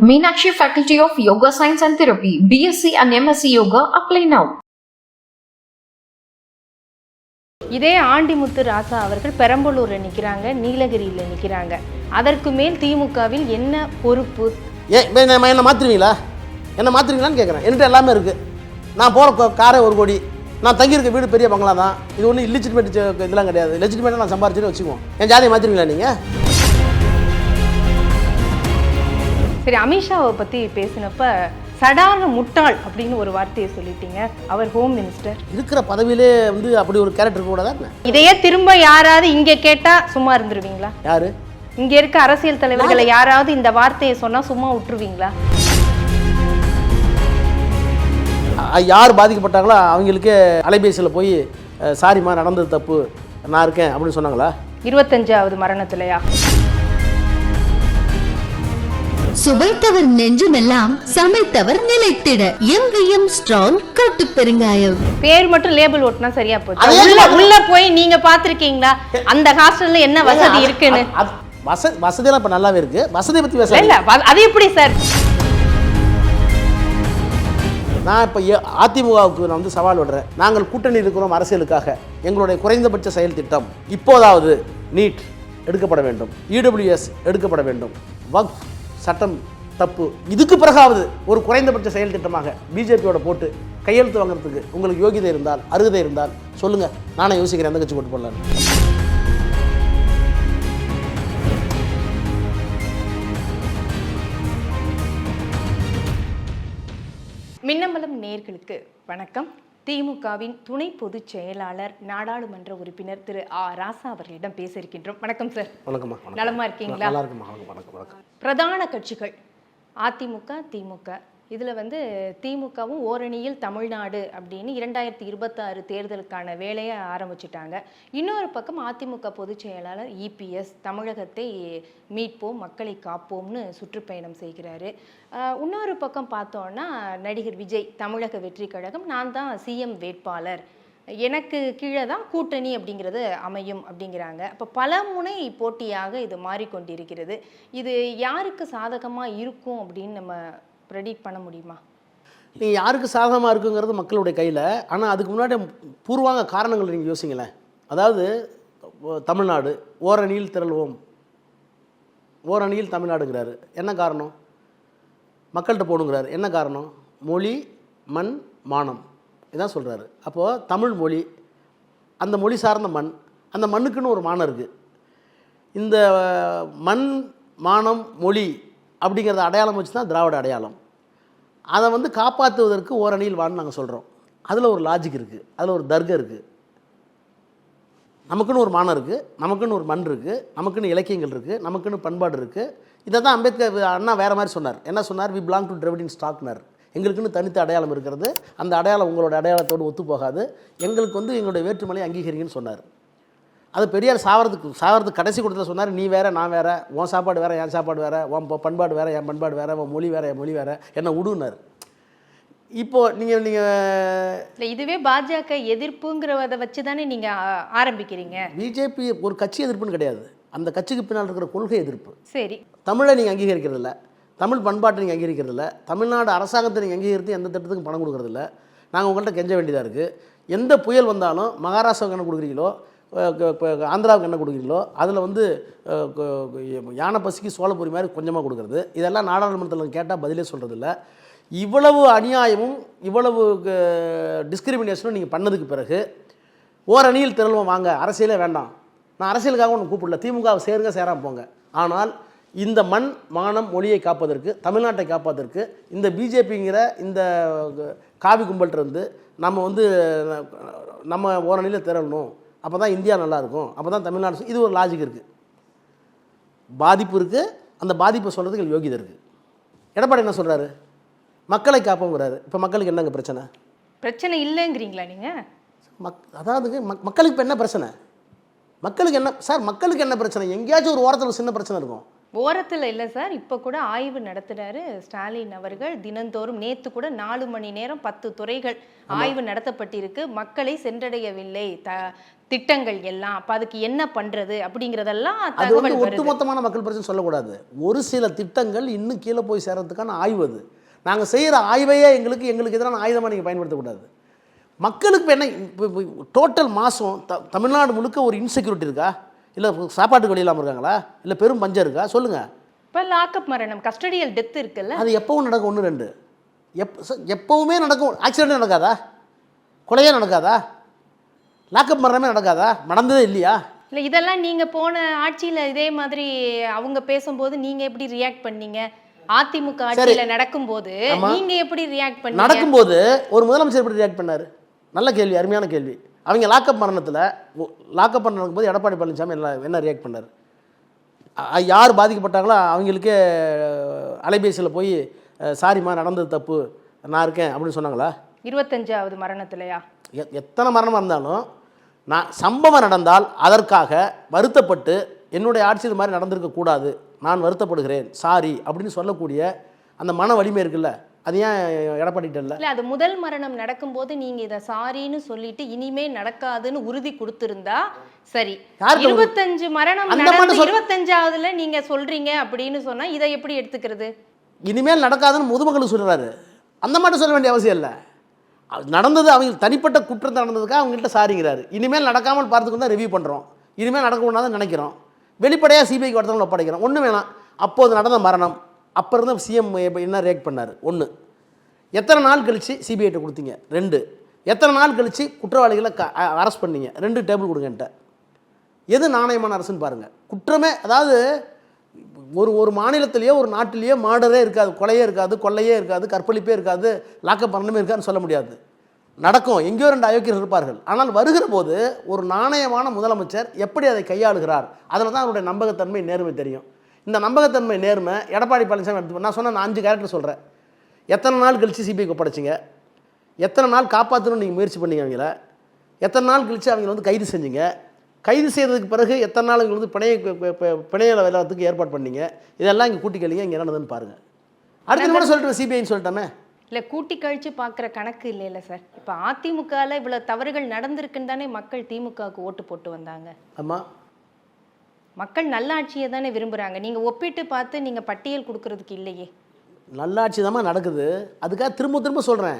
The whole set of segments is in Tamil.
Meenakshi Faculty of Yoga Science and Therapy, BSc and MSc Yoga, apply now. இதே ஆண்டிமுத்து ராசா அவர்கள் பெரம்பலூரில் நிற்கிறாங்க நீலகிரியில் நிற்கிறாங்க அதற்கு மேல் திமுகவில் என்ன பொறுப்பு? ஏன் இப்போ என்ன என்ன மாற்றுவீங்களா என்ன மாற்றுவீங்களான்னு கேட்குறேன் என்கிட்ட எல்லாமே இருக்குது நான் போகிற காரே ஒரு கோடி. நான் தங்கியிருக்க வீடு பெரிய பங்களா தான் இது ஒன்றும் இல்லிஜிட்மேட் இதெல்லாம் கிடையாது. லெஜிட்மேட்டாக நான் சம்பாரிச்சுன்னு வச்சுக்குவோம். என் ஜாதியை மாற்றுவீங்களா நீங்கள் சரி அமித்ஷாவை பற்றி பேசினப்ப சடான முட்டாள் அப்படின்னு ஒரு வார்த்தையை சொல்லிட்டீங்க. அவர் ஹோம் மினிஸ்டர் இருக்கிற பதவியிலே வந்து அப்படி ஒரு கேரக்டர் கூடாதா என்ன? இதையே திரும்ப யாராவது இங்கே கேட்டால் சும்மா இருந்துருவீங்களா? யார்? இங்கே இருக்க அரசியல் தலைவர்களை யாராவது இந்த வார்த்தையை சொன்னால் சும்மா விட்டுருவீங்களா யார் பாதிக்கப்பட்டாங்களோ அவங்களுக்கே அலைபேசியில் போய் சாரிம்மா நடந்தது தப்பு நான் இருக்கேன் அப்படின்னு சொன்னாங்களா? இருபத்தஞ்சாவது மரணத்திலையா? சுவைத்தவர் நெஞ்சுமெல்லாம் சமைத்தவர் நிலைத்திட. எங்கேயும் ஸ்ட்ராங் கட்டு பெருங்காயம். பேர் மட்டும் லேபிள் ஓட்டுனா சரியா போச்சு. அது உள்ள உள்ள போய் நீங்க பாத்திருக்கீங்களா அந்த ஹாஸ்டல்ல என்ன வசதி இருக்குன்னு? வசதி வசதியெல்லாம் இப்போ நல்லாவே இருக்குது வசதியை பற்றி இல்ல, பேச இல்ல அது எப்படி சார்? நான் இப்போ அதிமுகவுக்கு நான் வந்து சவால் விடுறேன். நாங்கள் கூட்டணி இருக்கிறோம் அரசியலுக்காக. எங்களுடைய குறைந்தபட்ச செயல் திட்டம் இப்போதாவது நீட் எடுக்கப்பட வேண்டும். இடபிள்யூஎஸ் எடுக்கப்பட வேண்டும். வக்ஃப் சட்டம் தப்பு. இதுக்கு பிறகாவது ஒரு குறைந்தபட்ச செயல் திட்டமாக பிஜேபியோட போட்டு கையெழுத்து வாங்குறதுக்கு உங்களுக்கு யோகிதை இருந்தால் அருகதை இருந்தால் சொல்லுங்கள் நானே யோசிக்கிறேன் எந்த கட்சி போட்டு போடலான்னு மின்னம்பலம் நேர்களுக்கு வணக்கம். திமுகவின் துணை பொதுச் செயலாளர் நாடாளுமன்ற உறுப்பினர் திரு ஆ. ராசா அவர்களிடம் பேச இருக்கின்றோம். வணக்கம் சார். வணக்கம். நலமா இருக்கீங்களா? பிரதான கட்சிகள். அதிமுக திமுக. இதில் வந்து திமுகவும் ஓரணியில் தமிழ்நாடு அப்படின்னு இரண்டாயிரத்தி இருபத்தாறு தேர்தலுக்கான வேலையை ஆரம்பிச்சிட்டாங்க. இன்னொரு பக்கம் அதிமுக பொதுச் செயலாளர் இபிஎஸ் தமிழகத்தை மீட்போம் மக்களை காப்போம்னு சுற்றுப்பயணம் செய்கிறாரு. இன்னொரு பக்கம் பார்த்தோன்னா நடிகர் விஜய் தமிழக வெற்றி கழகம். நான் தான் சிஎம் வேட்பாளர். எனக்கு கீழே தான் கூட்டணி அப்படிங்கிறது அமையும் அப்படிங்கிறாங்க. அப்போ பல முனை போட்டியாக இது மாறிக்கொண்டிருக்கிறது. இது யாருக்கு சாதகமாக இருக்கும் அப்படின்னு நம்ம ப்ரெடிக்ட் பண்ண முடியுமா? நீங்கள் யாருக்கு சாதகமாக இருக்குங்கிறது மக்களுடைய கையில். ஆனால் அதுக்கு முன்னாடி பூர்வாங்க காரணங்கள் நீங்கள் யோசிங்களேன். அதாவது தமிழ்நாடு ஓரணியில் திரள்வோம். ஓரணியில் தமிழ்நாடுங்கிறாரு. என்ன காரணம்? மக்கள்கிட்ட போகணுங்கிறாரு என்ன காரணம்? மொழி மண் மானம். இதான் சொல்கிறாரு அப்போது தமிழ் மொழி அந்த மொழி சார்ந்த மண் அந்த மண்ணுக்குன்னு ஒரு மானம் இருக்குது இந்த மண் மானம் மொழி அப்படிங்கிறத அடையாளம் வச்சு தான் திராவிட அடையாளம். அதை வந்து காப்பாற்றுவதற்கு ஓரணியில் வான்னு நாங்கள் சொல்கிறோம் அதில் ஒரு லாஜிக் இருக்குது அதில் ஒரு தர்க்கம் இருக்குது நமக்குன்னு ஒரு மானம் இருக்குது நமக்குன்னு ஒரு மண் இருக்குது நமக்குன்னு இலக்கியங்கள் இருக்குது நமக்குன்னு பண்பாடு இருக்குது இதை தான் அம்பேத்கர் அண்ணா வேறு மாதிரி சொன்னார். என்ன சொன்னார்? We belong to Dravidian stock எங்களுக்குன்னு தனித்த அடையாளம் இருக்கிறது. அந்த அடையாளம் உங்களோட அடையாளத்தோடு ஒத்து போகாது எங்களுக்கு வந்து எங்களுடைய வேற்றுமொழியை அங்கீகரிங்கன்னு சொன்னார். அது பெரியார் சாவறதுக்கு சாவறதுக்கு கடைசி கூட்டத்தில் சொன்னார். நீ வேற நான் வேற உன் சாப்பாடு வேற என் சாப்பாடு வேற உன் பண்பாடு வேற என் பண்பாடு வேற உன் மொழி வேற என் மொழி வேற என்ன விடுனார் இப்போ நீங்கள் நீங்கள் இல்லை இதுவே பாஜக எதிர்ப்புங்கிறத வச்சு தானே நீங்கள் ஆரம்பிக்கிறீங்க. பிஜேபி ஒரு கட்சி எதிர்ப்புன்னு கிடையாது. அந்த கட்சிக்கு பின்னால் இருக்கிற கொள்கை எதிர்ப்பு. சரி. தமிழை நீங்கள் அங்கீகரிக்கிறதில்ல. தமிழ் பண்பாட்டை நீங்கள் அங்கீகரிக்கிறதில்ல. தமிழ்நாடு அரசாங்கத்தை நீங்கள் அங்கீகரித்து எந்த திட்டத்துக்கும் பணம் கொடுக்குறதில்ல. நாங்கள் உங்கள்கிட்ட கெஞ்ச வேண்டியதாக இருக்குது எந்த புயல் வந்தாலும் மகாராஷ்டிராவுக்கு என்ன கொடுக்குறீங்களோ ஆந்திராவுக்கு என்ன கொடுக்குறீங்களோ அதில் வந்து யானை பசிக்கு சோளப்பொரி மாதிரி கொஞ்சமாக கொடுக்குறது. இதெல்லாம் நாடாளுமன்றத்தில் கேட்டால் பதிலே சொல்கிறதில்ல இவ்வளவு அநியாயமும் இவ்வளவு டிஸ்கிரிமினேஷனும் நீங்கள் பண்ணதுக்கு பிறகு ஓரணியில் திரளுவோம் வாங்க. அரசியலே வேண்டாம். நான் அரசியலுக்காக ஒன்று கூப்பிடல. திமுக சேருங்க சேராமல் போங்க. ஆனால் இந்த மண் மானம் மொழியை காப்பதற்கு தமிழ்நாட்டை காப்பதற்கு இந்த பிஜேபிங்கிற இந்த காவி கும்பல்கிட்ட இருந்து நம்ம வந்து நம்ம ஓரணியில் திரளணும். அப்போ தான் இந்தியா நல்லா இருக்கும் அப்போ தான் தமிழ்நாடு இது ஒரு லாஜிக் இருக்குது பாதிப்பு இருக்குது அந்த பாதிப்பை சொல்கிறதுக்கு யோகிதை இருக்குது எடப்பாடி என்ன சொல்கிறாரு மக்களை காப்போங்கிறாரு. இப்போ மக்களுக்கு என்னங்க பிரச்சனை? பிரச்சனை இல்லைங்கிறீங்களா நீங்கள் மக் அதாவது மக் மக்களுக்கு இப்போ என்ன பிரச்சனை? மக்களுக்கு என்ன சார் மக்களுக்கு என்ன பிரச்சனை? எங்கேயாச்சும் ஒரு ஓரத்தில் சின்ன பிரச்சனை இருக்கும். ஓரத்தில் இல்லை சார். இப்போ கூட ஆய்வு நடத்துறாரு ஸ்டாலின் அவர்கள். தினந்தோறும் நேத்து கூட நாலு மணி நேரம் பத்து துறைகள் ஆய்வு நடத்தப்பட்டிருக்கு. மக்களை சென்றடையவில்லை. த திட்டங்கள் எல்லாம். அப்ப அதுக்கு என்ன பண்றது அப்படிங்கறதெல்லாம் அது வந்து ஒட்டுமொத்தமான மக்கள் பிரச்சனை சொல்லக்கூடாது. ஒரு சில திட்டங்கள் இன்னும் கீழே போய் சேர்றதுக்கான ஆய்வு அது. நாங்கள் செய்கிற ஆய்வையே எங்களுக்கு எங்களுக்கு எதிரான ஆயுதமாக நீங்கள் பயன்படுத்தக்கூடாது. மக்களுக்கு என்ன டோட்டல் மாதம் த தமிழ்நாடு முழுக்க ஒரு இன்செக்யூரிட்டி இருக்கா? இல்லை சாப்பாட்டுக்கு வழி இல்லாமல் இருக்காங்களா? இல்லை பெரும் பஞ்சம் இருக்கா? சொல்லுங்கள் இப்ப லாக்அப் மரணம் கஸ்டடியல் டெத் இருக்குல்ல? அது எப்பவும் நடக்கும் ஒன்று ரெண்டு. எப் எப்பவுமே நடக்கும். ஆக்சிடென்ட் நடக்காதா? கொலையே நடக்காதா? லாக்கப் மரணமே நடக்காதா? நடந்ததே இல்லையா? இல்ல இதெல்லாம் நீங்க போன ஆட்சியில இதே மாதிரி அவங்க பேசும்போது நீங்க எப்படி ரியாக்ட் பண்ணீங்க? அதிமுக ஆட்சியில நடக்கும்போது ஆமா. நீங்க எப்படி ரியாக்ட் பண்ணீங்க? நடக்கும்போது ஒரு முதலமைச்சர் எப்படி ரியாக்ட் பண்ணார்? நல்ல கேள்வி அருமையான கேள்வி. அவங்க லாக்கப் மரணத்தில் லாக்கப் பண்ண நடக்கும்போது எடப்பாடி பழனிசாமி என்ன என்ன ரியாக்ட் பண்ணார்? யார் பாதிக்கப்பட்டாங்களோ அவங்களுக்கே அலைபேசியில் போய் சாரிம்மா நடந்தது தப்பு. நான் இருக்கேன். அப்படின்னு சொன்னாங்களா? இருபத்தஞ்சாவது மரணத்திலயா? எ- எத்தனை மரணமாக இருந்தாலும் நான் சம்பவம் நடந்தால் அதற்காக வருத்தப்பட்டு என்னுடைய ஆட்சி இது மாதிரி நடந்திருக்க கூடாது நான் வருத்தப்படுகிறேன். சாரி அப்படின்னு சொல்லக்கூடிய அந்த மன வலிமை இருக்குல்ல? அது ஏன் எடப்பாடிட்ட இல்லை இல்ல அது முதல் மரணம் நடக்கும்போது நீங்க இத சாரின்னு சொல்லிட்டு இனிமே நடக்காதுன்னு உறுதி கொடுத்திருந்தா சரி? இருபத்தஞ்சு மரணம் அந்த மாதிரி நடந்து இருபத்தஞ்சாவதுல நீங்க சொல்றீங்க அப்படின்னு சொன்னா இதை எப்படி எடுத்துக்கிறது? இனிமேல் நடக்காதுன்னு முதுமக்களுக்கு சொல்கிறாரு அந்த மட்டும் சொல்ல வேண்டிய அவசியம் இல்லை. அது நடந்தது அவங்க தனிப்பட்ட குற்றத்தை நடந்ததுக்காக அவங்கள்ட்ட சாரிங்கிறாரு. இனிமேல் நடக்காமல் பார்த்துக்கு தான் ரிவ்யூ பண்ணுறோம் இனிமேல் நடக்கக்கூடாதுன்னு நினைக்கிறோம். வெளிப்படையாக சிபிஐக்கு ஒருத்தவங்களை ஒப்படைக்கிறோம். ஒன்றும் வேணாம். அப்போது நடந்த மரணம். அப்போ இருந்த சிஎம் என்ன ரியாக்ட் பண்ணார்? ஒன்று எத்தனை நாள் கழித்து சிபிஐட்ட கொடுத்தீங்க? ரெண்டு. எத்தனை நாள் கழித்து குற்றவாளிகளை க அரெஸ்ட் பண்ணீங்க? ரெண்டு டேபிள் கொடுங்கன்ட்ட எது நாணயமான அரசுன்னு பாருங்கள் குற்றமே அதாவது ஒரு ஒரு மாநிலத்திலேயோ ஒரு நாட்டிலேயோ மாடரே இருக்காது கொலையே இருக்காது கொள்ளையே இருக்காது கற்பழிப்பே இருக்காது லாக்கப் பண்ணணுமே இருக்காதுன்னு சொல்ல முடியாது. நடக்கும். எங்கேயோ ரெண்டு அயோக்கியர்கள் இருப்பார்கள். ஆனால் வருகிற போது ஒரு நாணயமான முதலமைச்சர் எப்படி அதை கையாளுகிறார்? அதில் தான் அவருடைய நம்பகத்தன்மை நேர்மை தெரியும். இந்த நம்பகத்தன்மை நேர்மை எடப்பாடி பழனிசாமி எடுத்து நான் சொன்ன நான் அஞ்சு கேரக்டர் சொல்கிறேன் எத்தனை நாள் கழித்து சிபிஐக்கு ஒப்படைச்சிங்க? எத்தனை நாள் காப்பாற்றணும்னு நீங்கள் முயற்சி பண்ணீங்க அவங்கள? எத்தனை நாள் கழித்து அவங்க வந்து கைது செஞ்சீங்க? கைது செய்ததுக்கு பிறகு எத்தனை நாள் இவங்க வந்து பிணைய பிணையில விளையாட்டுக்கு ஏற்பாடு பண்ணீங்க? இதெல்லாம் இங்கே கூட்டி கழிங்க இங்கே என்ன நடந்ததுன்னு பாருங்கள் அடுத்த நிமிடம் சொல்லிட்டு சிபிஐன்னு சொல்லிட்டோமே. இல்ல கூட்டி கழிச்சு பாக்குற கணக்கு இல்லைல்ல சார். இப்ப அதிமுகல இவ்வளவு தவறுகள் நடந்திருக்குன்னு தானே மக்கள் திமுகவுக்கு ஓட்டு போட்டு வந்தாங்க. ஆமாம் மக்கள் நல்லாட்சியை தானே விரும்புறாங்க. நீங்க ஒப்பிட்டு பார்த்து நீங்க பட்டியல் கொடுக்கறதுக்கு இல்லையே. நல்லாட்சி தான் நடக்குது. அதுக்காக திரும்ப திரும்ப சொல்கிறேன்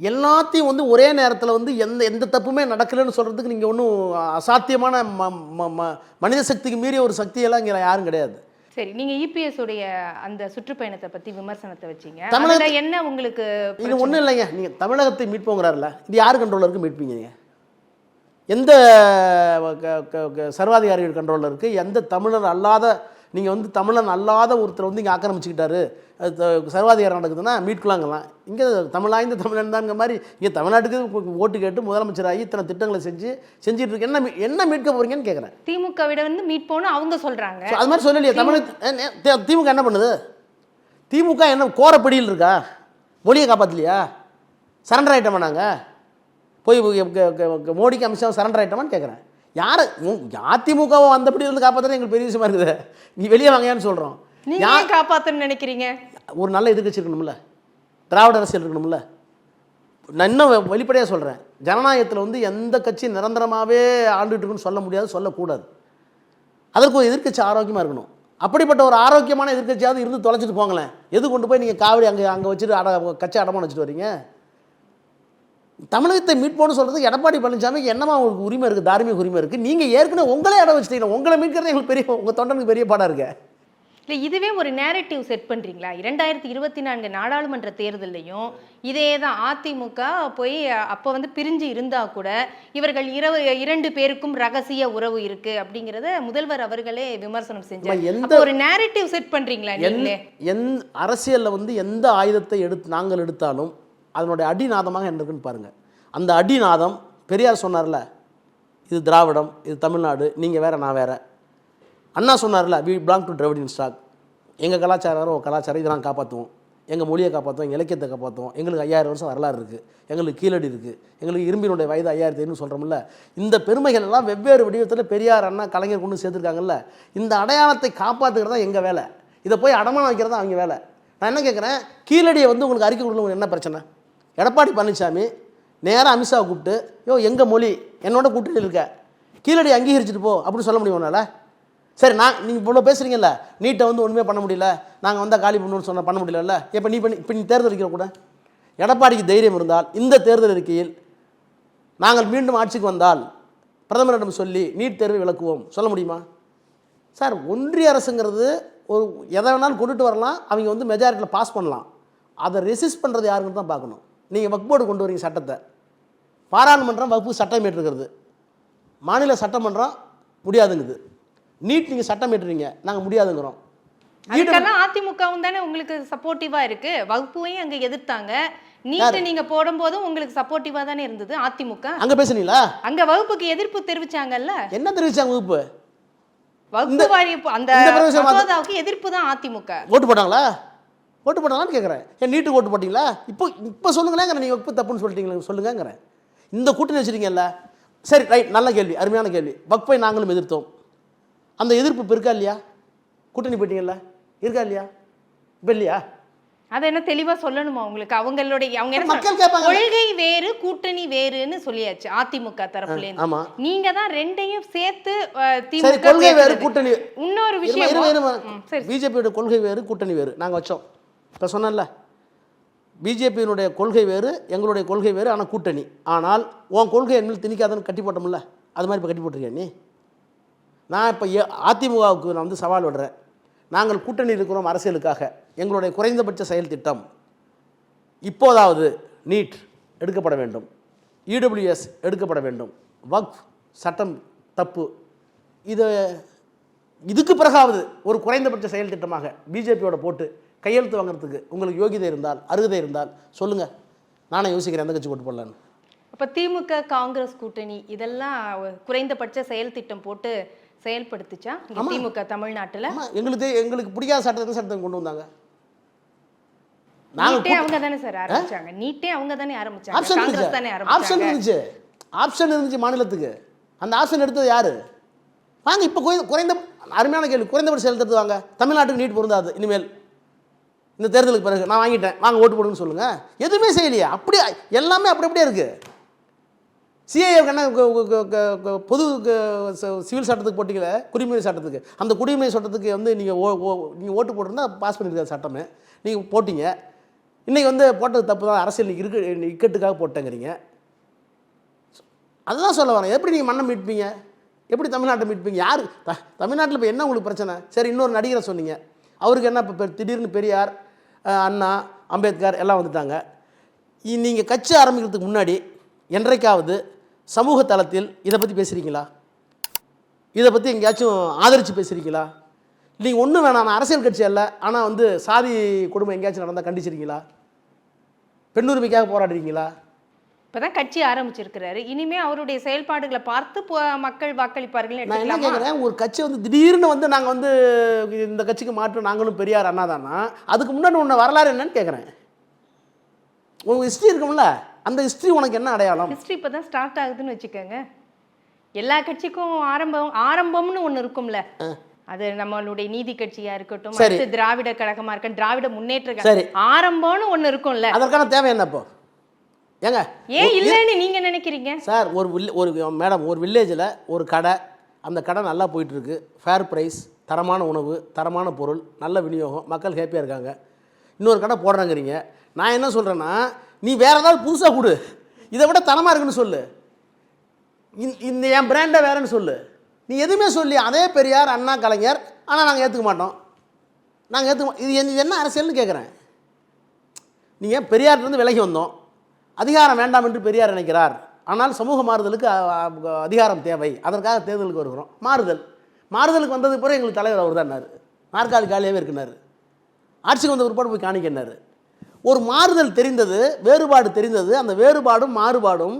எல்லாத்தையும் வந்து ஒரே நேரத்தில் வந்து எந்த எந்த தப்புமே நடக்கலைன்னு சொல்கிறதுக்கு நீங்கள் ஒன்றும் அசாத்தியமான ம ம- ம- மனித சக்திக்கு மீறிய ஒரு சக்தியெல்லாம் இங்கே யாரும் கிடையாது. சரி நீங்க இபிஎஸ் உடைய அந்த சுற்றுப்பயணத்தை பத்தி விமர்சனத்தை வச்சீங்க. தமிழக- என்ன உங்களுக்கு இது ஒன்றும் இல்லைங்க. நீங்கள் தமிழகத்தை மீட்போங்கிறாருல இது யார் கண்ட்ரோலில் இருக்கு மீட்பீங்க நீங்க? எந்த சர்வாதிகாரிகள் கண்ட்ரோலில் இருக்குது எந்த தமிழர் அல்லாத நீங்கள் வந்து தமிழன் அல்லாத ஒருத்தர் வந்து இங்கே ஆக்கிரமிச்சுக்கிட்டாரு. சர்வாதிகாரம் நடக்குதுன்னா மீட்கலாங்கலாம் இங்கே தமிழாய்ந்த தமிழன் தாங்க மாதிரி இங்கே தமிழ்நாட்டுக்கு ஓட்டு கேட்டு முதலமைச்சராகி இத்தனை திட்டங்களை செஞ்சு செஞ்சுட்டு இருக்கு என்ன மீ- என்ன மீட்க போறீங்கன்னு கேட்குறேன் திமுக விட வந்து மீட்போன்னு அவங்க சொல்றாங்க. ஸோ அது மாதிரி சொல்லலையே தமிழ் திமுக என்ன பண்ணுது? திமுக என்ன கோரப்படியில் இருக்கா? மொழியை காப்பாற்றலையா சரண்டர் ஆகிட்டோமா நாங்கள் போய் மோடிக்கு அமித்ஷா சரண்டர் ஆகிட்டோமான்னு கேட்குறேன் யார்? அதிமுகவும் அந்தபடி இருந்து காப்பாற்றுறது எங்களுக்கு பெரிய விஷயமா இருக்குது. நீ வெளியே வாங்கயான்னு சொல்கிறோம் நீங்க ஏன் காப்பாத்தணும்னு நினைக்கிறீங்க? ஒரு நல்ல எதிர்க்கட்சி இருக்கணும்ல. திராவிட அரசியல் இருக்கணும்ல. நான் இன்னும் வெளிப்படையாக சொல்கிறேன் ஜனநாயகத்தில் வந்து எந்த கட்சி நிரந்தரமாகவே ஆண்டுகிட்டு இருக்குன்னு சொல்ல முடியாது சொல்லக்கூடாது. அதற்கு ஒரு எதிர்க்கட்சி ஆரோக்கியமாக இருக்கணும். அப்படிப்பட்ட ஒரு ஆரோக்கியமான எதிர்க்கட்சியாவது இருந்து தொலைச்சிட்டு போங்களேன். எது கொண்டு போய் நீங்கள் காவடி அங்கே அங்கே வச்சுட்டு அட கட்சி அடமான வச்சுட்டு வரீங்க? தமிழகத்தை மீட்போன்னு சொல்கிறது எடப்பாடி பழனிசாமிக்கு என்னமா உங்களுக்கு உரிமை இருக்குது தார்மீக உரிமை இருக்குது நீங்கள் ஏற்கனவே உங்களே இடம் வச்சுட்டீங்க. உங்களை மீட்கிறது எங்களுக்கு பெரிய உங்கள் தொண்டனுக்கு பெரிய பாடம் இருக்கு. இல்ல இதுவே ஒரு நேரட்டிவ் செட் பண்றீங்களா? இரண்டாயிரத்தி இருபத்தி நான்கு நாடாளுமன்ற தேர்தல்லையும் இதே தான் அதிமுக போய் அப்ப வந்து பிரிஞ்சு இருந்தா கூட இவர்கள் இரவு இரண்டு பேருக்கும் ரகசிய உறவு இருக்கு அப்படிங்கறத முதல்வர் அவர்களே விமர்சனம் செஞ்சார். எந்த- ஒரு நேரட்டிவ் செட் பண்றீங்களா எந் நீங்களே எந் அரசியலில் வந்து எந்த ஆயுதத்தை எடுத்து நாங்கள் எடுத்தாலும் அதனுடைய அடிநாதமாக என்ன இருக்குன்னு பாருங்கள் அந்த அடிநாதம் பெரியார் சொன்னார்ல இது திராவிடம் இது தமிழ்நாடு நீங்கள் வேற நான் வேற. அண்ணா சொன்னார்ல we belong to Dravidian stock எங்கள் கலாச்சாரம் கலாச்சாரம் இதெல்லாம் காப்பாற்றுவோம் எங்கள் மொழியை காப்பாற்றுவோம் எங்கள் இலக்கியத்தை காப்பாற்றுவோம் எங்களுக்கு ஐயாயிரம் வருஷம் வரலாறு இருக்குது எங்களுக்கு கீழடி இருக்குது எங்களுக்கு இரும்பினுடைய வயது ஐயாயிரத்தி ஐநூறு சொல்கிறோம்ல இந்த பெருமைகள் எல்லாம் வெவ்வேறு வடிவத்தில் பெரியார் அண்ணா கலைஞர் கொண்டு சேர்த்துருக்காங்கல்ல. இந்த அடையாளத்தை காப்பாற்றுக்கிறது தான் எங்கள் வேலை? இதை போய் அடமானம் வைக்கிறது தான் அவங்க வேலை? நான் என்ன கேட்குறேன் கீழடியை வந்து உங்களுக்கு அறிக்கை கொடுக்கல உங்களுக்கு என்ன பிரச்சனை? எடப்பாடி பழனிசாமி நேராக அமித்ஷாவை கூப்பிட்டு யோ எங்கள் மொழி? என்னோட கூட்டணி இருக்க. கீழடி அங்கீகரிச்சுட்டு போ அப்படின்னு சொல்ல முடியும் சரி நான் நீங்கள் இவ்வளோ பேசுகிறீங்கல்ல நீட்டை வந்து ஒன்றுமே பண்ண முடியல. நாங்கள் வந்தால் காலி பண்ணணும்னு சொன்னால் பண்ண முடியல இப்போ நீ பண்ணி இப்போ நீ தேர்தல் அறிக்கை கூட? எடப்பாடிக்கு தைரியம் இருந்தால் இந்த தேர்தல் அறிக்கையில் நாங்கள் மீண்டும் ஆட்சிக்கு வந்தால் பிரதமரிடம் சொல்லி நீட் தேர்வை விளக்குவோம். சொல்ல முடியுமா? சார் ஒன்றிய அரசுங்கிறது ஒரு எதை வேணாலும் கொண்டுட்டு வரலாம். அவங்க வந்து மெஜாரிட்டியில் பாஸ் பண்ணலாம். அதை ரெசிஸ்ட் பண்ணுறது யாருன்னு தான் பார்க்கணும். நீங்கள் வக்ஃப் போர்டு கொண்டு வரீங்க சட்டத்தை. பாராளுமன்றம் வகுப்பு சட்டம் ஏற்றுக்கிறது மாநில சட்டமன்றம் முடியாதுங்குது. நீட் நீங்கள் சட்டம் ஏற்றுறீங்க நாங்கள் முடியாதுங்கிறோம். அதுக்கெல்லாம் அதிமுகவும் தானே உங்களுக்கு சப்போர்ட்டிவா இருக்கு. வகுப்பையும் அங்க எதிர்த்தாங்க. நீட்டு நீங்க போடும்போதும் உங்களுக்கு சப்போர்ட்டிவா தானே இருந்தது அதிமுக. அங்கே பேசுனீங்களா? அங்க வகுப்புக்கு எதிர்ப்பு தெரிவிச்சாங்கல்ல? என்ன தெரிவிச்சாங்க வகுப்பு? வகுப்பு வாரிய அந்த எதிர்ப்பு தான் அதிமுக. ஓட்டு போட்டாங்களா? ஓட்டு போட்டாங்களான்னு கேட்குறேன் ஏன் நீட்டுக்கு ஓட்டு போட்டிங்களா? இப்போ இப்போ சொல்லுங்களேங்கிற நீங்கள் வகுப்பு தப்புன்னு சொல்லிட்டீங்களே சொல்லுங்கங்கிறேன். இந்த கூட்டணி வச்சுருக்கீங்கல்ல? சரி ரைட் நல்ல கேள்வி அருமையான கேள்வி. வக்பை நாங்களும் எதிர்த்தோம். அந்த எதிர்ப்பு இப்போ இருக்கா இல்லையா? கூட்டணி போயிட்டீங்கல்ல? இருக்கா இல்லையா? இப்போ இல்லையா? அத என்ன தெளிவா சொல்லணுமா உங்களுக்கு? அவங்களுடைய அவங்க என்ன. கொள்கை வேறு கூட்டணி வேறுன்னு சொல்லியாச்சு அதிமுக தரப்புல ஆமா. நீங்க தான் ரெண்டையும் சேர்த்து திமுக கொள்கை வேறு. கூட்டணி. இன்னொரு விஷயம் பிஜேபியோட கொள்கை வேறு கூட்டணி வேறு. நாங்கள் வச்சோம். இப்போ சொன்னேன்ல பிஜேபியினுடைய கொள்கை வேறு எங்களுடைய கொள்கை வேறு ஆனால் கூட்டணி. ஆனால் உன் கொள்கை என் மேல் திணிக்காதன்னு கட்டி போட்டோம்ல அது மாதிரி இப்போ கட்டி போட்டிருக்கேன் நீ? நான் இப்போ அதிமுகவுக்கு நான் வந்து சவால் விடுறேன். நாங்கள் கூட்டணி இருக்கிறோம் அரசியலுக்காக எங்களுடைய குறைந்தபட்ச செயல் திட்டம். இப்போதாவது நீட் எடுக்கப்பட வேண்டும் இடபிள்யூஎஸ் எடுக்கப்பட வேண்டும் வக்ஃப் சட்டம் தப்பு. இது இதுக்கு பிறகாவது ஒரு குறைந்தபட்ச செயல் திட்டமாக பிஜேபியோட போட்டு கையெழுத்து வாங்குறதுக்கு உங்களுக்கு யோகிதை இருந்தால் அருகதை இருந்தால் சொல்லுங்கள் நானே யோசிக்கிறேன் எந்த கட்சி போட்டு போடலான்னு. அப்ப திமுக காங்கிரஸ் கூட்டணி இதெல்லாம் குறைந்தபட்ச செயல் திட்டம் போட்டு செயல்படுத்துச்சா? திமுக தமிழ்நாட்டுல? எங்களுக்கு எங்களுக்கு பிடிக்காத சட்டத்தை சட்டத்தை கொண்டு வந்தாங்க. நீட்டே அவங்க தானே சார் ஆரம்பிச்சாங்க. நீட்டே அவங்க தானே ஆரம்பிச்சாங்க. காங்கிரஸ் தானே ஆப்ஷன் இருந்துச்சு. ஆப்ஷன் இருந்துச்சு மாநிலத்துக்கு. அந்த ஆப்ஷன் எடுத்தது யாரு? வாங்க இப்போ குறைந்த குறைந்த அருமையான கேள்வி. குறைந்தபட்ச செலுத்துறது வாங்க. தமிழ்நாட்டுக்கு நீட் பொருந்தாது இனிமேல். இந்த தேர்தலுக்கு பிறகு நான் வாங்கிட்டேன். வாங்க ஓட்டு போடுன்னு சொல்லுங்கள் எதுவுமே செய்யலையே. அப்படியே எல்லாமே அப்படி அப்படியே இருக்குது சிஏஏவுக்கு என்ன பொது சிவில் சட்டத்துக்கு போட்டிங்களே குடியுரிமை சட்டத்துக்கு. அந்த குடியுரிமை சட்டத்துக்கு வந்து நீங்கள் ஓ ஓ நீங்கள் ஓட்டு போட்டிருந்தா பாஸ் பண்ணியிருக்க சட்டமே. நீங்கள் போட்டிங்க. இன்றைக்கி வந்து போட்டது தப்பு தான். அரசியல் இருக்கு இக்கட்டுக்காக போட்டேங்கிறீங்க. அதுதான் சொல்ல வரேன். எப்படி நீங்கள் மண்ணை மீட்பீங்க? எப்படி தமிழ்நாட்டை மீட்பீங்க? யார்? த தமிழ்நாட்டில் இப்போ என்ன உங்களுக்கு பிரச்சனை? சரி இன்னொரு நடிகரை சொன்னீங்க. அவருக்கு என்ன இப்போ திடீர்னு பெரியார் அண்ணா அம்பேத்கர் எல்லாம் வந்துட்டாங்க. நீங்கள் கட்சி ஆரம்பிக்கிறதுக்கு முன்னாடி என்றைக்காவது சமூக தளத்தில் இதை பற்றி பேசுகிறீங்களா இதை பற்றி எங்கேயாச்சும் ஆதரித்து பேசுகிறீங்களா நீங்கள் ஒன்றும் வேணாம் நான் அரசியல் கட்சி அல்ல ஆனால் வந்து சாதி கொடுமை எங்கேயாச்சும் நடந்தால் கண்டிச்சிருக்கீங்களா? பெண்ணுரிமைக்காக போராடுறீங்களா? இப்பதான் கட்சி ஆரம்பிச்சிருக்கிறாரு. இனிமே அவருடைய செயல்பாடுகளை பார்த்து மக்கள் வாக்களிப்பார்கள் நான் என்ன கேட்குறேன் ஒரு கட்சி வந்து திடீர்னு வந்து நாங்கள் வந்து இந்த கட்சிக்கு மாற்றம் நாங்களும் பெரியார் அண்ணா தானா அதுக்கு முன்னாடி உன்னை வரலாறு என்னன்னு கேட்குறேன் உங்கள் ஹிஸ்ட்ரி இருக்கும்ல அந்த ஹிஸ்ட்ரி உனக்கு என்ன அடையாளம்? ஹிஸ்டரி இப்பதான் ஸ்டார்ட் ஆகுதுன்னு வச்சுக்கோங்க. எல்லா கட்சிக்கும் ஆரம்பம் ஆரம்பம்னு ஒண்ணு இருக்கும்ல. அது நம்மளுடைய நீதி கட்சியா இருக்கட்டும் திராவிட கழகமா இருக்கட்டும் திராவிட முன்னேற்ற ஆரம்பம்னு ஒண்ணு இருக்கும்ல. அதற்கான தேவை என்ன இப்போ? ஏங்க ஏன் இல்லைன்னு நீங்க நினைக்கிறீங்க? சார் ஒரு வில் ஒரு மேடம் ஒரு வில்லேஜில் ஒரு கடை. அந்த கடை நல்லா போயிட்டுருக்கு. ஃபேர் ப்ரைஸ் தரமான உணவு தரமான பொருள் நல்ல விநியோகம் மக்கள் ஹேப்பியாக இருக்காங்க. இன்னொரு கடை போடுறாங்கிறீங்க. நான் என்ன சொல்கிறேன்னா நீ வேறு ஏதாவது புதுசாக கொடு. இதை விட தரமாக இருக்குன்னு சொல்லு. இந்த- இந்த என் பிராண்டை வேறன்னு சொல்லு. நீ எதுவுமே சொல்லி அதே பெரியார் அண்ணா கலைஞர் ஆனால் நாங்கள் ஏற்றுக்க மாட்டோம். நாங்கள் ஏற்றுக்க இது என்ன அரசியல்னு கேட்குறேன் நீங்கள் பெரியார்லேருந்து விலகி வந்தோம்? அதிகாரம் வேண்டாம் என்று பெரியார் நினைக்கிறார். ஆனால் சமூக மாறுதலுக்கு அதிகாரம் தேவை. அதற்காக தேர்தலுக்கு வருகிறோம். மாறுதல். மாறுதலுக்கு வந்தது பிறகு எங்களுக்கு தலைவர் அவர் தான்னாரு நாற்காலி காலியாகவே இருக்கினார். ஆட்சிக்கு வந்த பிற்பாடு போய் காணிக்கினார் ஒரு மாறுதல் தெரிந்தது வேறுபாடு தெரிந்தது. அந்த வேறுபாடும் மாறுபாடும்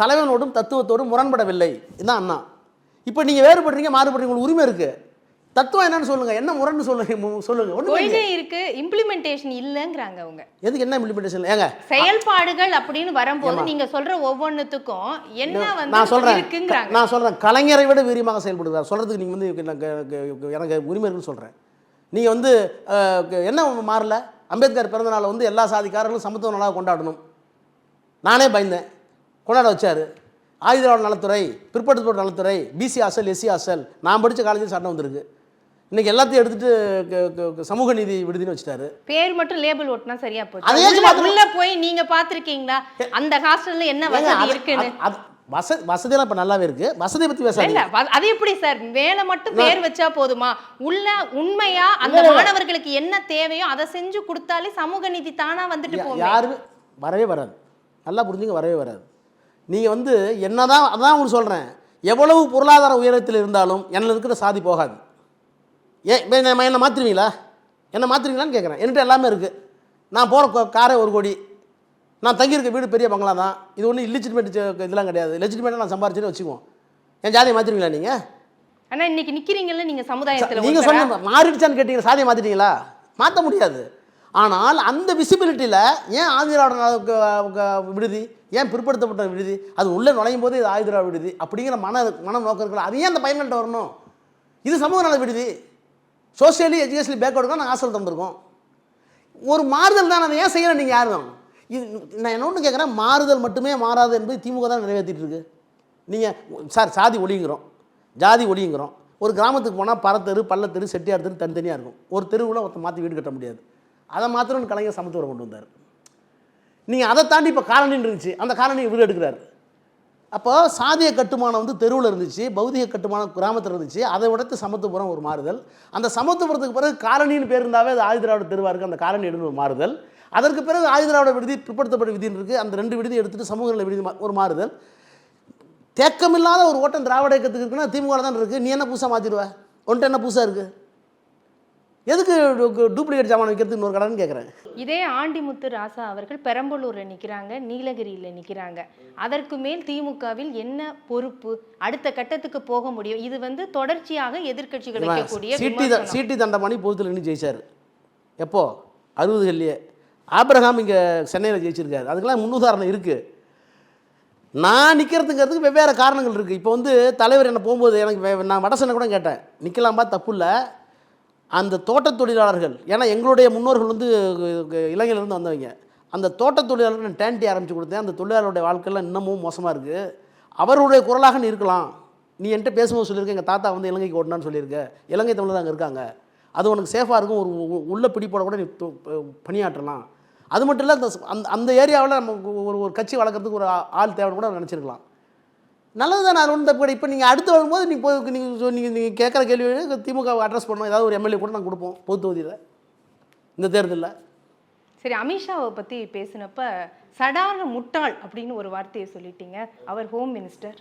தலைவனோடும் தத்துவத்தோடும் முரண்படவில்லை. இதுதான் அண்ணா. இப்போ நீங்கள் வேறுபடுறீங்க மாறுபடுறீங்க உங்களுக்கு உரிமை இருக்குது தத்துவம் என்னன்னு சொல்லுங்க. என்ன முரண்னு சொல்லுங்க சொல்லுங்க. கொள்கை இருக்கு. இம்ப்ளிமெண்டேஷன் இல்லைங்கிறாங்க அவங்க. எதுக்கு என்ன இம்ப்ளிமெண்டேஷன் ஏங்க செயல்பாடுகள் அப்படின்னு வரும்போது நீங்க சொல்ற ஒவ்வொன்றுத்துக்கும் என்ன வந்து நான் சொல்றேன். நான் சொல்றேன். கலைஞரை விட வீரியமாக செயல்படுகிறார். சொல்றதுக்கு நீங்க வந்து எனக்கு- உரிமை இருக்குன்னு சொல்றேன். நீங்க வந்து என்ன மாறல? அம்பேத்கர் பிறந்த நாளை வந்து எல்லா சாதிக்காரர்களும் சமத்துவ நாளாக கொண்டாடணும். நானே பயந்தேன். கொண்டாட வச்சாரு. ஆயுதராட நலத்துறை பிற்படுத்தப்பட்ட நலத்துறை பிசி அசல் எஸ்சி அசல் நான் படித்த காலேஜில் சட்டம் வந்திருக்கு. இன்னைக்கு எல்லாத்தையும் எடுத்துட்டு சமூக நீதி விடுதின்னு வச்சுட்டாரு. பேர் மட்டும் லேபிள் ஓட்டுனா சரியா போச்சு. அதே உள்ள- போய் நீங்க பாத்திருக்கீங்களா அந்த ஹாஸ்டல்ல என்ன வசதி இருக்குன்னு? வசதி வசதியெல்லாம் இப்போ நல்லாவே இருக்கு. வசதியை பற்றி இல்ல பேசாதீங்க வ- அது எப்படி சார்? வேலை மட்டும் பேர் வச்சா போதுமா? உள்ள உண்மையா அந்த மாணவர்களுக்கு என்ன தேவையோ அதை செஞ்சு கொடுத்தாலே சமூக நீதி தானா வந்துட்டு போகும். யாருமே வரவே வராது. நல்லா புரிஞ்சுங்க வரவே வராது. நீங்கள் வந்து என்னதான் அதான் உங்களுக்கு சொல்கிறேன் எவ்வளவு பொருளாதார உயரத்தில் இருந்தாலும் என்னில் இருக்கிற சாதி போகாது. ஏன் இப்போ என்ன என்னை மாற்றுவீங்களா என்ன மாற்றுவீங்களான்னு கேட்குறேன் என்கிட்ட எல்லாமே இருக்குது நான் போகிற காரே ஒரு கோடி. நான் தங்கியிருக்க வீடு பெரிய பங்களா தான். இது ஒன்றும் இல்லிஜிட்மேட் இதெல்லாம் கிடையாது. லெஜிட்மேட்டாக நான் சம்பாரிச்சுன்னு வச்சுக்குவோம். என் ஜாதியை மாற்றுவீங்களா நீங்கள் ஆனா இன்னைக்கு நிக்கிறீங்கல்ல நீங்க சமுதாயத்துல நீங்க ஒருத்தரா? சொன்ன மாறிடுச்சான்னு கேட்டீங்க சாதியை மாத்திட்டீங்களா? மாற்ற முடியாது. ஆனால் அந்த விசிபிலிட்டியில் ஏன் ஆதிராட விடுதி? ஏன் பிற்படுத்தப்பட்ட விடுதி? அது உள்ளே நுழையும் போது இது ஆயுதிராட விடுதி அப்படிங்கிற மன மன நோக்கம் இருக்குல்ல அது ஏன் அந்த பையன்கள்ட்ட வரணும். இது சமூக நல விடுதி. சோசியலி எஜுகேஷனலி பேக்வர்டு நாங்கள் ஹாஸ்டல் தந்திருக்கோம். ஒரு மாறுதல் தான் அதை ஏன் செய்யணும் நீங்கள் யாரும் இது நான் என்ன ஒன்று கேட்குறேன் மாறுதல் மட்டுமே மாறாது என்பது திமுக தான் நிறைவேற்றிட்டு இருக்கு. நீங்கள் சார் சாதி ஒளிங்கிறோம். ஜாதி ஒளிங்கிறோம். ஒரு கிராமத்துக்கு போனால் பரத்தெரு பள்ளத்தெரு செட்டியார் தெரு தனித்தனியாக இருக்கும். ஒரு தெருவில் ஒருத்தர் மாற்றி வீடு கட்ட முடியாது. அதை மாத்திரம் கலைஞர் சமத்துவரை கொண்டு வந்தார். நீங்கள் அதை தாண்டி இப்போ காலனின்னு இருந்துச்சு. அந்த காலனி வீடு எடுக்கிறார். அப்போ சாதிய கட்டுமானம் வந்து தெருவில் இருந்துச்சு பௌதிக கட்டுமானம் கிராமத்தில் இருந்துச்சு அதை விடத்து சமத்துவபுரம் ஒரு மாறுதல். அந்த சமத்துவபுரத்துக்கு பிறகு காலனின்னு பேர் இருந்தாவே அது ஆதிதிராவிட தெருவாக இருக்குது அந்த காலனி எடுன்னு ஒரு மாறுதல். அதற்கு பிறகு ஆயுதிராவிட விடுதி பிற்படுத்தப்பட்ட விதின்னு இருக்குது அந்த ரெண்டு விடுதி எடுத்துட்டு சமூக நல விடுதி ஒரு மாறுதல். தேக்கமில்லாத ஒரு ஓட்டம் திராவிட இயக்கத்துக்கு இருக்குன்னா திமுக தான் இருக்குது நீ என்ன புதுசாக மாற்றிடுவ உன்ட்ட என்ன புதுசாக இருக்குது எதுக்கு டூப்ளிகேட் ஜாமான் வைக்கிறதுக்கு இன்னொரு கடைன்னு கேட்குறேன் இதே ஆண்டிமுத்து ராசா அவர்கள் பெரம்பலூர்ல நிக்கிறாங்க நீலகிரியில நிக்கிறாங்க. அதற்கு மேல் திமுகவில் என்ன பொறுப்பு? அடுத்த கட்டத்துக்கு போக முடியும். இது வந்து தொடர்ச்சியாக எதிர்க்கட்சிகள் வைக்கக்கூடிய சீட்டி. சீட்டி தண்டமாணி பொறுத்தில் நின்று ஜெயிச்சார். எப்போ? அறுபதுகள்லையே. ஆபிரகாம் இங்கே சென்னையில் ஜெயிச்சிருக்காரு. அதுக்கெல்லாம் முன்னுதாரணம் இருக்குது நான் நிற்கிறதுங்கிறதுக்கு வெவ்வேறு காரணங்கள் இருக்குது இப்போ வந்து தலைவர் என்ன போகும்போது எனக்கு நான் வடசனை கூட கேட்டேன். நிற்கலாம்பா தப்பு இல்லை. அந்த தோட்டத் தொழிலாளர்கள் ஏன்னா எங்களுடைய முன்னோர்கள் வந்து இலங்கையிலேருந்து வந்தவங்க. அந்த தோட்டத் தொழிலாளர்கள் நான் டேண்டி ஆரம்பித்து கொடுத்தேன். அந்த தொழிலாளருடைய வாழ்க்கையெல்லாம் இன்னமும் மோசமாக இருக்குது அவருடைய குரலாக நீ இருக்கலாம். நீ என்கிட்ட பேசும்போது சொல்லியிருக்க எங்கள் தாத்தா வந்து இலங்கைக்கு ஓட்டினான்னு சொல்லியிருக்க. இலங்கை தமிழர் அங்கே இருக்காங்க. அது உனக்கு சேஃபாக இருக்கும். ஒரு உள்ள பிடிப்போட கூட நீ பணியாற்றலாம். அது மட்டும் இல்லை அந்த அந்த அந்த ஏரியாவில் நம்ம ஒரு ஒரு கட்சி வளர்க்குறதுக்கு ஒரு ஆள் தேவைன்னு கூட நினச்சிருக்கலாம். நல்லது தான் நான் ஒன்று தப்பு இப்போ நீங்கள் அடுத்து வரும்போது நீங்கள் போய் நீங்கள் நீங்கள் நீங்கள் கேட்குற கேள்வி திமுக அட்ரஸ் பண்ணணும் ஏதாவது ஒரு எம்எல்ஏ கூட நாங்கள் கொடுப்போம். பொது தொகுதியில். இந்த தேர்தலில். சரி அமித்ஷாவை பத்தி பேசினப்ப சடான முட்டாள் அப்படின்னு ஒரு வார்த்தையை சொல்லிட்டீங்க. அவர் ஹோம் மினிஸ்டர்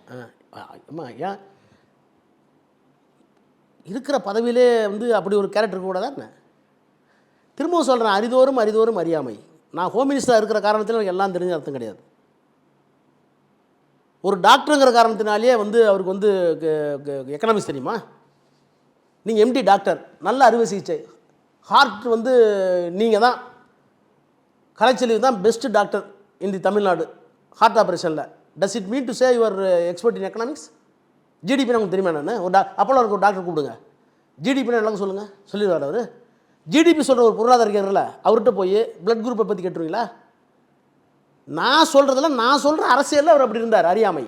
அம்மா ஏன் இருக்கிற பதவியிலே வந்து அப்படி ஒரு கேரக்டர் கூட என்ன? திரும்பவும் சொல்கிறேன் அரிதோறும் அரிதோறும் அறியாமை. நான் ஹோம் மினிஸ்டராக இருக்கிற காரணத்தில் எனக்கு எல்லாம் தெரிஞ்ச அர்த்தம் கிடையாது. ஒரு டாக்டருங்கிற காரணத்தினாலேயே வந்து அவருக்கு வந்து எக்கனாமிக்ஸ் தெரியுமா? நீங்கள் எம்டி டாக்டர் நல்ல அறுவை சிகிச்சை. ஹார்ட் வந்து நீங்கள் தான். கலைச்செல்வி தான் best doctor in the Tamil Nadu. Heart ஆப்ரேஷனில் does it mean to say your expert in economics GDP உங்களுக்கு தெரியுமா நான் ஒரு டா அப்போலாம் இருக்க ஒரு டாக்டர் கூப்பிடுங்க. ஜிடிபி எல்லாம் சொல்லுங்கள் சொல்லிடுவார் அவர். ஜிடிபி சொல்கிற ஒரு பொருளாதார கேர்ல அவர்கிட்ட போய் பிளட் குரூப்பை பற்றி கேட்டுருவீங்களா? நான் சொல்கிறதுல நான் சொல்கிற அரசியலில் அவர் அப்படி இருந்தார் அறியாமை.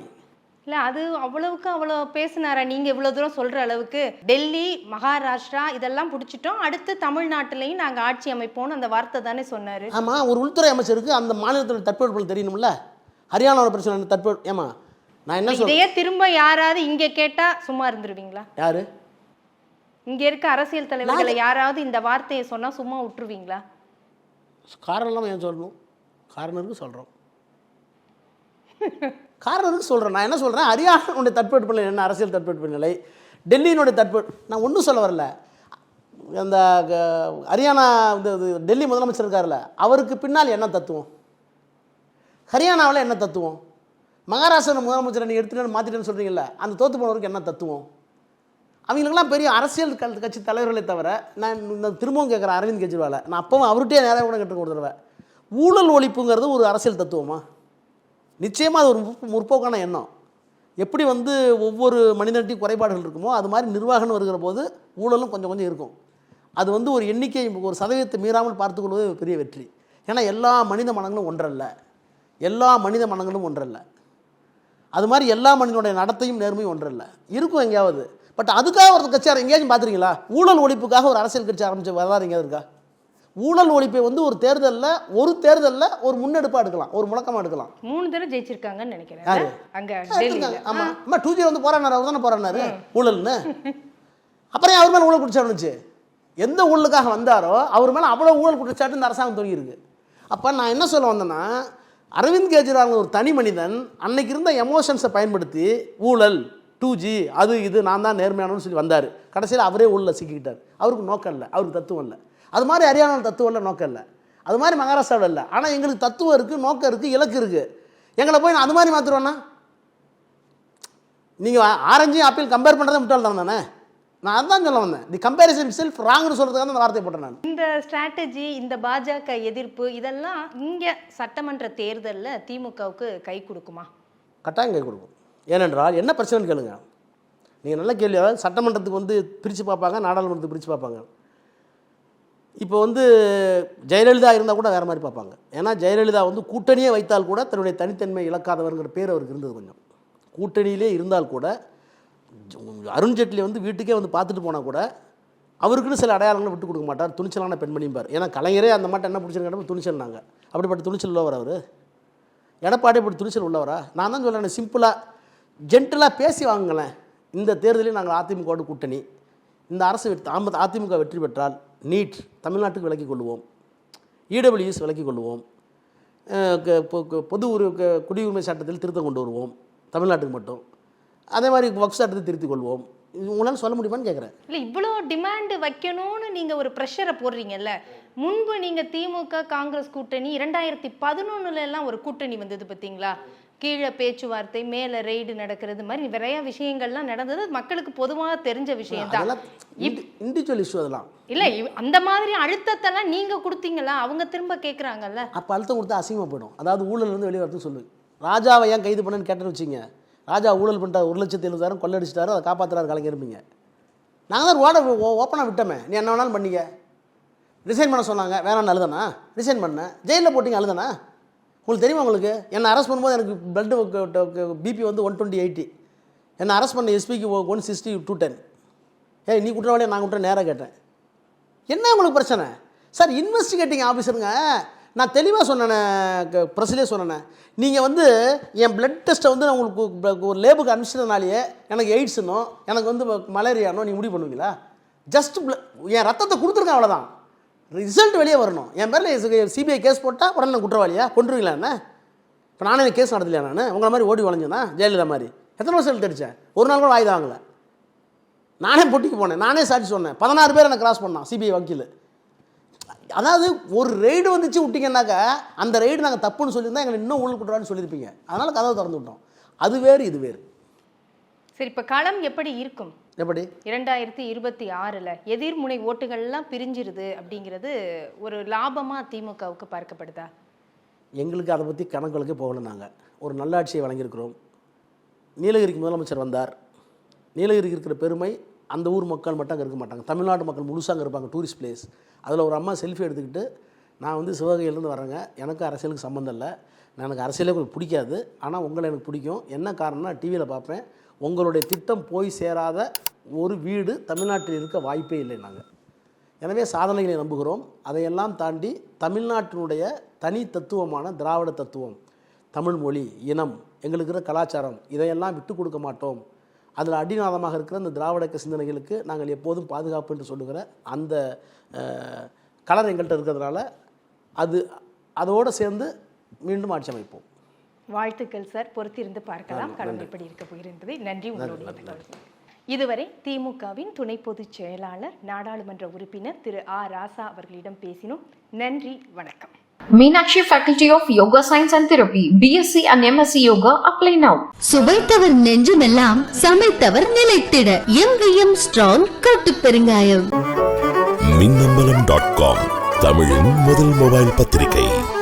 இல்ல அது அவ்வளவுக்கு அவ்வளோ பேசினாரா? நீங்க இவ்வளவு தூரம் சொல்ற அளவுக்கு. டெல்லி மகாராஷ்டிரா இதெல்லாம் பிடிச்சிட்டோம். அடுத்து தமிழ்நாட்டிலையும் நாங்க ஆட்சி அமைப்போம்னு அந்த வார்த்தை தானே சொன்னாரு. ஆமாம் ஒரு உள்துறை அமைச்சருக்கு அந்த மாநிலத்தில் தட்பவெப்பல் தெரியணும்ல? ஹரியானாவோட பிரச்சனை தட்ப ஏமா நான் என்ன இதையே திரும்ப யாராவது இங்க கேட்டா சும்மா இருந்துருவீங்களா? யாரு? இங்க இருக்க அரசியல் தலைவர்களை யாராவது இந்த வார்த்தையை சொன்னா சும்மா விட்டுருவீங்களா? காரணம் ஏன் சொல்லணும்? காரணருக்கு சொல்கிறோம் காரணருக்கு சொல்கிறேன் நான் என்ன சொல்கிறேன் ஹரியானாவுடைய தட்பவெட்ப நிலை என்ன? அரசியல் தட்பவெட்ப நிலை டெல்லியினுடைய தட்ப நான் ஒன்றும் சொல்ல வரல. அந்த க- ஹரியானா இந்த இது டெல்லி முதலமைச்சர் இருக்கார்ல அவருக்கு பின்னால் என்ன தத்துவம்? ஹரியானாவில் என்ன தத்துவம்? மகாராஷ்டிரா முதலமைச்சரை நீ எடுத்துட்டு மாற்றிட்டேன்னு சொல்கிறீங்களே அந்த தோத்து போனவருக்கு என்ன தத்துவம்? அவங்களுக்கெல்லாம் பெரிய அரசியல் கட்சி தலைவர்களை தவிர நான் இந்த திரும்பவும் கேட்குறேன் அரவிந்த் கெஜ்ரிவாலை. நான் அப்பவும் அவர்கிட்டயே நேராக கூட கேட்டு கொடுத்துருவேன் ஊழல் ஒழிப்புங்கிறது ஒரு அரசியல் தத்துவமா? நிச்சயமாக அது ஒரு முற்போக்கான எண்ணம். எப்படி வந்து ஒவ்வொரு மனிதன்ட்டையும் குறைபாடுகள் இருக்குமோ அது மாதிரி நிர்வாகம்னு வருகிற போது ஊழலும் கொஞ்சம் கொஞ்சம் இருக்கும். அது வந்து ஒரு எண்ணிக்கை ஒரு சதவீதத்தை மீறாமல் பார்த்துக்கொள்வது பெரிய வெற்றி. ஏன்னா எல்லா மனித மனங்களும் ஒன்றல்ல. எல்லா மனித மனங்களும் ஒன்றல்ல. அது மாதிரி எல்லா மனிதனுடைய நடத்தையும் நேர்மையும் ஒன்றல்ல. இருக்கும் எங்கேயாவது. பட் அதுக்காக ஒரு கட்சி எங்கேயாச்சும் பார்த்துருக்கீங்களா? ஊழல் ஒழிப்புக்காக ஒரு அரசியல் கட்சி ஆரம்பிச்சு வரலாறு எங்கேயாவது இருக்கா? ஊழல் ஒழிப்பை வந்து ஒரு தேர்தலில் ஒரு தேர்தலில் ஒரு முன்னெடுப்பாக எடுக்கலாம் ஒரு முழக்கமாக எடுக்கலாம். மூணு தடவை ஜெயிச்சிருக்காங்கன்னு நினைக்கிறேன்? அங்க எடுத்துங்க. டெல்லியில. ஆமா. அம்மா டூ ஜி வந்து போராடினார் அவர் தானே போராடினாரு ஊழல்னு? அப்புறம் அவர் மேலே ஊழல் குற்றச்சாட்டு எந்த ஊழலுக்காக வந்தாரோ அவர் மேலே அவ்வளோ ஊழல் குற்றச்சாட்டு இந்த அரசாங்கம் தொடங்கியிருக்கு அப்போ நான் என்ன சொல்ல வந்தேன்னா அரவிந்த் கெஜ்ரிவால் ஒரு தனி மனிதன் அன்னைக்கு இருந்த எமோஷன்ஸை பயன்படுத்தி ஊழல் டூ ஜி அது இது நான் தான் நேர்மையானவன்னு சொல்லி வந்தார். கடைசியில் அவரே ஊழலில் சிக்கிக்கிட்டார். அவருக்கு நோக்கம் இல்லை அவருக்கு தத்துவம் இல்லை. அது மாதிரி ஹரியானாவில் தத்துவம் இல்லை நோக்கம் இல்லை. அது மாதிரி மகாராஷ்டிராவில் இல்லை. ஆனால் எங்களுக்கு தத்துவம் இருக்குது நோக்கம் இருக்குது இலக்கு இருக்குது எங்களை போய் நான் அது மாதிரி மாற்றுருவேன்னா நீங்கள் ஆரஞ்சையும் ஆப்பிள் கம்பேர் பண்ணுறதை முட்டாள் தானே? நான் அதான் சொல்ல வந்தேன். தி கம்பேரிசன் செல்ஃப் ராங்னு சொல்கிறதுக்காக அந்த வார்த்தையை போட்டேன் நான். இந்த ஸ்ட்ராட்டஜி இந்த பாஜக எதிர்ப்பு இதெல்லாம் இங்க சட்டமன்ற தேர்தல்ல திமுகவுக்கு கை கொடுக்குமா? கட்டாயம் கை கொடுக்கும். ஏனென்றால் என்ன பிரச்சனைன்னு கேளுங்க. நீங்கள் நல்ல கேள்வி சட்டமன்றத்துக்கு வந்து பிரித்து பார்ப்பாங்க நாடாளுமன்றத்துக்கு பிரித்து பார்ப்பாங்க. இப்போ வந்து ஜெயலலிதா இருந்தால் கூட வேறு மாதிரி பார்ப்பாங்க. ஏன்னா ஜெயலலிதா வந்து கூட்டணியே வைத்தால் கூட தன்னுடைய தனித்தன்மை இழக்காதவருங்கிற பேர் அவருக்கு இருந்தது கொஞ்சம். கூட்டணியிலே இருந்தால் கூட அருண்ஜேட்லி அருண் வந்து வீட்டுக்கே வந்து பார்த்துட்டு போனால் கூட அவருக்குன்னு சில அடையாளங்களை விட்டு கொடுக்க மாட்டார். துணிச்சலான பெண்மணிம்பார் ஏன்னா கலைஞரே அந்த மாட்டம் என்ன பிடிச்சிருக்காங்க துணிச்சல்னாங்க அப்படிப்பட்ட துணிச்சல் உள்ளவர் அவர். எடப்பாடி இப்படி துணிச்சல் உள்ளவரா? நான் தான் சொல்கிறேன் சிம்பிளாக ஜென்டலாக பேசி வாங்குங்களேன். இந்த தேர்தலில் நாங்கள் அதிமுகவோட கூட்டணி. இந்த அரசு வெற்றி ஆம- அதிமுக வெற்றி பெற்றால் நீட் தமிழ்நாட்டுக்கு விலக்கிக் கொள்வோம் இடபிள்யூஎஸ் விலக்கிக் கொள்வோம் பொது உரி குடியுரிமை சட்டத்தில் திருத்தம் கொண்டு வருவோம். தமிழ்நாட்டுக்கு மட்டும். அதே மாதிரி வக்ஃப் சட்டத்தை திருத்திக் கொள்வோம். இது உங்களால் சொல்ல முடியுமான்னு கேட்குறேன் இல்லை இவ்வளோ டிமாண்டு வைக்கணும்னு நீங்கள் ஒரு ப்ரெஷரை போடுறீங்கல்ல. முன்பு நீங்கள் திமுக காங்கிரஸ் கூட்டணி இரண்டாயிரத்தி பதினொன்னுல எல்லாம் ஒரு கூட்டணி வந்தது பார்த்தீங்களா கீழே பேச்சுவார்த்தை மேல ரெய்டு நடக்கிறது மாதிரி நிறைய விஷயங்கள்லாம் நடந்தது. மக்களுக்கு பொதுவாக தெரிஞ்ச விஷயம் தான் அதெல்லாம் இண்டிவிஜுவல் இஷ்யூ அதெல்லாம். இல்ல அந்த மாதிரி அழுத்தத்தெல்லாம் நீங்க கொடுத்தீங்களா? அவங்க திரும்ப கேக்குறாங்கல்ல. அப்போ அழுத்தம் கொடுத்தா அசிங்கமாக போயிடும். அதாவது ஊழல் இருந்து வெளியே வரதுன்னு சொல்லு. ராஜாவை ஏன் கைது பண்ணேன்னு கேட்டேன்னு வச்சிங்க ராஜா ஊழல் பண்ணிட்டார் ஒரு லட்சத்தி எழுபதாயிரம் கொள்ளடிச்சிட்டாரு அதை காப்பாற்றுறாரு கலைஞருப்பீங்க நாங்கள் தான் ரோட ஓப்பனாக விட்டோமே. நீ என்ன வேணாலும் பண்ணிக்க ரிசைன் பண்ண சொன்னாங்க. வேணான்னு அழுதானா? ரிசைன் பண்ணேன் ஜெயிலில் போட்டிங்க அழுதானா? உங்களுக்கு தெரியுமா உங்களுக்கு? என்னை அரெஸ்ட் பண்ணும்போது எனக்கு பிளட்டு பிபி வந்து ஒன் டுவெண்ட்டி எயிட்டி என்னை அரெஸ்ட் பண்ண எஸ்பிக்கு ஒன் சிக்ஸ்டி டூ டென் ஏய் நீ குற்றவாளியை நான் குற்றம் நேராக கேட்டேன். என்ன உங்களுக்கு பிரச்சனை? சார் இன்வெஸ்டிகேட்டிங் ஆஃபீஸருங்க நான் தெளிவாக சொன்னேன் ப்ரெஸ்லேயே சொன்னேன். நீங்கள் வந்து என் பிளட் டெஸ்ட்டை வந்து நான் உங்களுக்கு ஒரு லேபுக்கு அனுப்பிச்சதுனாலேயே எனக்கு எய்ட்ஸுனோ எனக்கு வந்து மலேரியானோ நீங்கள் முடிவு பண்ணுவீங்களா? ஜஸ்ட் என் ரத்தத்தை கொடுத்துருக்கேன் அவ்வளோதான் ரிசல்ட் வெளியே வரணும். என் பேரில் சிபிஐ கேஸ் போட்டால் உடனே நான் குற்றவாளியா? கொண்டுருவீங்களா என்ன? இப்போ நானே கேஸ் நடத்தலையா நான்? உங்களை மாதிரி ஓடி வளைஞ்சேனா? ஜெயலலிதா மாதிரி. எத்தனை வருஷம் ரிசல்ட் அடித்தேன் ஒரு நாள் கூட வாய்தா வாங்கல. நானே பொட்டிக்கு போனேன். நானே சாட்சி சொன்னேன். பதினாறு பேர் என்னை கிராஸ் பண்ணான் சிபிஐ வக்கீல். அதாவது ஒரு ரெய்டு வந்துச்சு விட்டிங்கன்னாக்கா அந்த ரெய்டு நாங்கள் தப்புன்னு சொல்லியிருந்தா எங்களை இன்னும் ஊழல் குற்றவாளின்னு சொல்லியிருப்பீங்க. அதனால் கதவை திறந்து விட்டோம். அது வேறு இது வேறு. சரி இப்போ களம் எப்படி இருக்கும்? எப்படி? இரண்டாயிரத்தி இருபத்தி ஆறுல எதிர்முனை ஓட்டுகள்லாம் பிரிஞ்சிருது அப்படிங்கிறது ஒரு லாபமா திமுகவுக்கு பார்க்கப்படுதா? எங்களுக்கு அதை பற்றி கணக்குகளுக்கே போகல நாங்கள் ஒரு நல்லாட்சியை வழங்கியிருக்கிறோம். நீலகிரிக்கு முதலமைச்சர் வந்தார். நீலகிரிக்கு இருக்கிற பெருமை அந்த ஊர் மக்கள் மட்டும் அங்கே இருக்க மாட்டாங்க. தமிழ்நாடு மக்கள் முழுசாக அங்கே இருப்பாங்க டூரிஸ்ட் பிளேஸ் அதில் ஒரு அம்மா செல்ஃபி எடுத்துக்கிட்டு நான் வந்து சிவகங்கையிலேருந்து வரேங்க. எனக்கு அரசியலுக்கு சம்மந்தம் இல்லை. எனக்கு அரசியலே கொஞ்சம் பிடிக்காது. ஆனால் உங்களை எனக்கு பிடிக்கும். என்ன காரணம்னா டிவியில் பார்ப்பேன். உங்களுடைய திட்டம் போய் சேராத ஒரு வீடு தமிழ்நாட்டில் இருக்க வாய்ப்பே இல்லை நாங்கள் எனவே சாதனைகளை நம்புகிறோம். அதையெல்லாம் தாண்டி தமிழ்நாட்டினுடைய தனி தத்துவமான திராவிட தத்துவம் தமிழ் மொழி இனம் எங்களுக்கு இருக்கிற கலாச்சாரம் இதையெல்லாம் விட்டு கொடுக்க மாட்டோம். அதில் அடிநாதமாக இருக்கிற அந்த திராவிடக்க சிந்தனைகளுக்கு நாங்கள் எப்போதும் பாதுகாப்பு என்று சொல்லுகிற அந்த கலர் எங்கள்கிட்ட இருக்கிறதுனால அது அதோடு சேர்ந்து மீண்டும் ஆட்சி அமைப்போம். வாழ்த்துக்கள் சார். பொறுத்திருந்து பார்க்கலாம். களம் எப்படி இருக்க போகிறது நன்றி உங்களுடைய. இதுவரை திமுகவின் துணை பொதுச் செயலாளர் நாடாளுமன்ற உறுப்பினர் திரு ஆ. ராசா அவர்களிடம் பேசினோம். நன்றி. வணக்கம். Meenakshi Faculty of Yoga Science and Therapy, BSc and MSc Yoga, apply now. சுவைத்தவர் நெஞ்சுமெல்லாம் சமைத்தவர் நிலைத்திட. எங்கேயும் ஸ்ட்ராங் கட்டு பெருங்காயம். மின்னம்பலம் டாட் காம் தமிழின் முதல் மொபைல் பத்திரிகை.